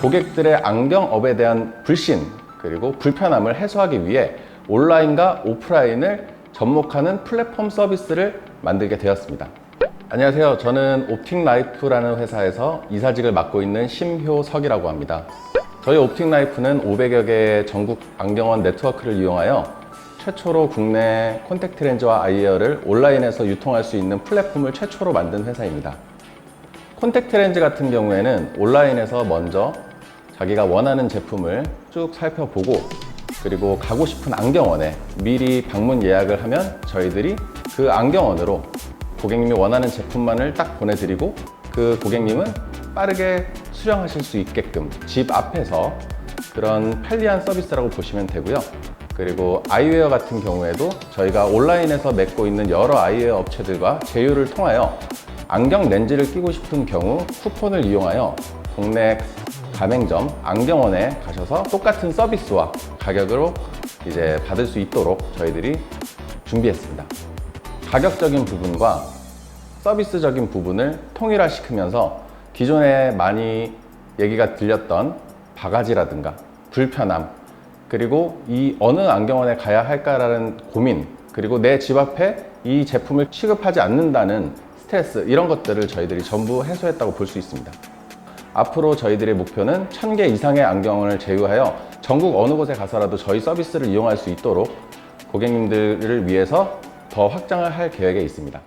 고객들의 안경업에 대한 불신 그리고 불편함을 해소하기 위해 온라인과 오프라인을 접목하는 플랫폼 서비스를 만들게 되었습니다. 안녕하세요. 저는 옵틱 라이프라는 회사에서 이사직을 맡고 있는 심효석이라고 합니다. 저희 옵틱 라이프는 500여 개의 전국 안경원 네트워크를 이용하여 최초로 국내 콘택트 렌즈와 아이웨어를 온라인에서 유통할 수 있는 플랫폼을 최초로 만든 회사입니다. 콘택트 렌즈 같은 경우에는 온라인에서 먼저 자기가 원하는 제품을 쭉 살펴보고 그리고 가고 싶은 안경원에 미리 방문 예약을 하면 저희들이 그 안경원으로 고객님이 원하는 제품만을 딱 보내드리고 그 고객님은 빠르게 수령하실 수 있게끔 집 앞에서 그런 편리한 서비스라고 보시면 되고요. 그리고 아이웨어 같은 경우에도 저희가 온라인에서 맺고 있는 여러 아이웨어 업체들과 제휴를 통하여 안경 렌즈를 끼고 싶은 경우 쿠폰을 이용하여 동네 가맹점 안경원에 가셔서 똑같은 서비스와 가격으로 이제 받을 수 있도록 저희들이 준비했습니다. 가격적인 부분과 서비스적인 부분을 통일화시키면서 기존에 많이 얘기가 들렸던 바가지라든가 불편함 그리고 이 어느 안경원에 가야 할까라는 고민 그리고 내 집 앞에 이 제품을 취급하지 않는다는 스트레스 이런 것들을 저희들이 전부 해소했다고 볼 수 있습니다. 앞으로 저희들의 목표는 1000개 이상의 안경을 제휴하여 전국 어느 곳에 가서라도 저희 서비스를 이용할 수 있도록 고객님들을 위해서 더 확장을 할 계획에 있습니다.